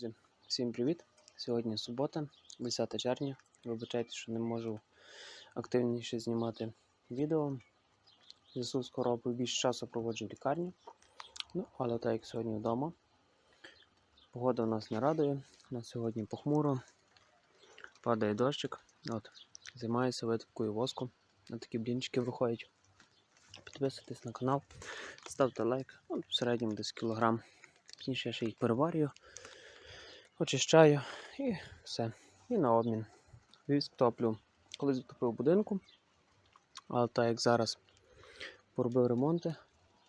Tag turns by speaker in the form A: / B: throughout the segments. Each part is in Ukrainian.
A: Друзі, всім привіт! Сьогодні субота, 10 червня. Вибачайте, що не можу активніше знімати відео. В Зв'язку з хворобою більше часу проводжу в лікарні. Ну, але так як сьогодні вдома. Погода у нас не радує. У нас сьогодні похмуро, падає дощик. От, Займаюся витопкою воску. На такі блінчики виходять. Підписуйтесь на канал, ставте лайк. От, в середньому десь кілограм. Пізніше я ще їх переварюю очищаю і все. І на обмін. Віск топлю. Колись втопив будинку, але так як зараз поробив ремонти,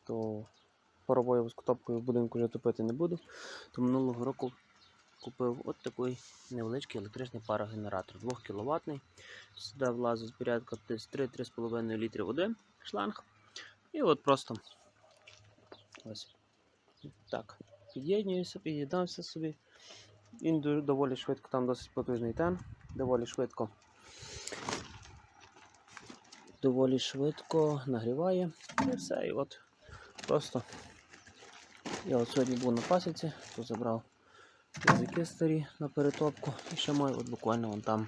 A: то паровою воскотопкою в будинку вже топити не буду. То минулого року купив от такий невеличкий електричний парогенератор 2 кВт. Сюди влазить порядка десь 3-3,5 літри води, шланг. І от просто ось так. Під'єднуюся, під'єднався собі. Він доволі швидко, там досить потужний тен, доволі швидко. Доволі швидко нагріває. І все. І от просто я от сьогодні був на пасіці, то забрав язики старі на перетопку. І ще маю от буквально вон там,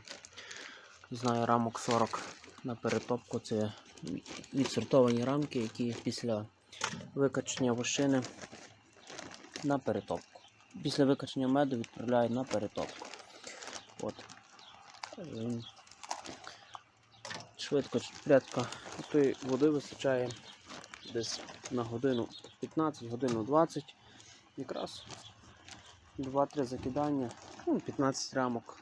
A: знаю, рамок 40 на перетопку. Це відсортовані рамки, які після викачення вощини на перетопку після викачення меду відправляю на перетопку. От. Ем, Швидко порядка тої води вистачає десь на годину 15, годину 20. Якраз 2-3 закидання, ну, 15 рамок,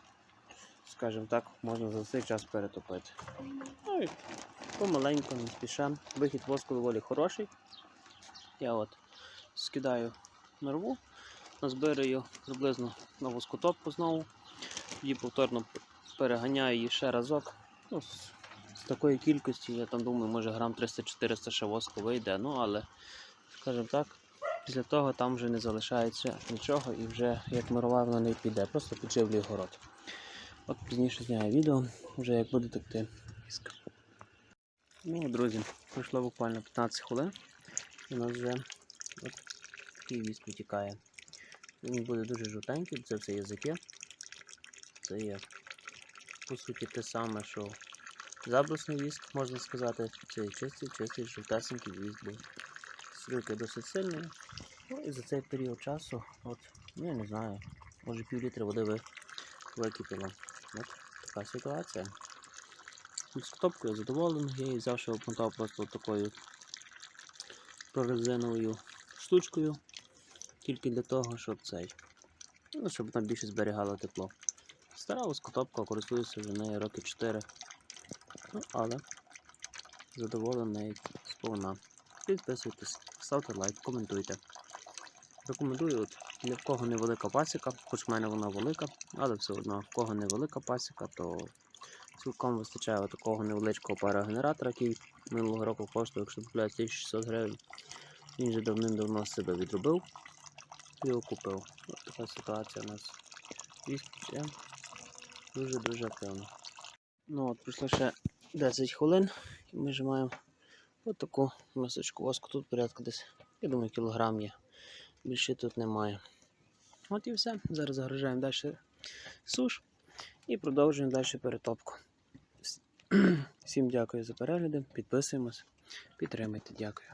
A: скажімо так, можна за цей час перетопити. Ну і помаленьку, не спіша. Вихід воску доволі хороший. Я от скидаю на рву, назбираю приблизно на воскотопку знову. Тоді повторно переганяю її ще разок. Ну, з, такої кількості, я там думаю, може грам 300-400 ще воску вийде. Ну, але, скажімо так, після того там вже не залишається нічого і вже як мирова вона не піде, просто підживлюю город. От пізніше зняю відео, вже як буде текти віск. Ну, друзі, пройшло буквально 15 хвилин. У нас вже от такий віск витікає. Він буде дуже жовтенький, це все язики. Це є, по суті, те саме, що заблесний віск, можна сказати. Це чистий, чистий, жовтесенький віск був. Стрілки досить сильні. Ну і за цей період часу, от, ну я не знаю, може пів літра води ви википіло. От така ситуація. З топкою задоволений, я її що обмотав просто такою прорезиновою штучкою тільки для того, щоб цей, ну, щоб вона більше зберігала тепло. Стара воскотопка, користуюся вже нею роки 4. Ну, але задоволений сповна. Підписуйтесь, ставте лайк, коментуйте. Рекомендую, от, для кого невелика пасіка, хоч в мене вона велика, але все одно, в кого невелика пасіка, то цілком вистачає такого невеличкого парогенератора, який минулого року коштує, якщо купляють 1600 гривень. Він вже давним-давно себе відробив його купив. Ось така ситуація у нас. Віск дуже-дуже активно. Ну от, пройшло ще 10 хвилин і ми вже маємо от таку мисочку воску. Тут порядка десь, я думаю, кілограм є. Більше тут немає. От і все. Зараз загружаємо далі суш і продовжуємо далі перетопку. Всім дякую за перегляди, підписуємось, підтримуйте, дякую.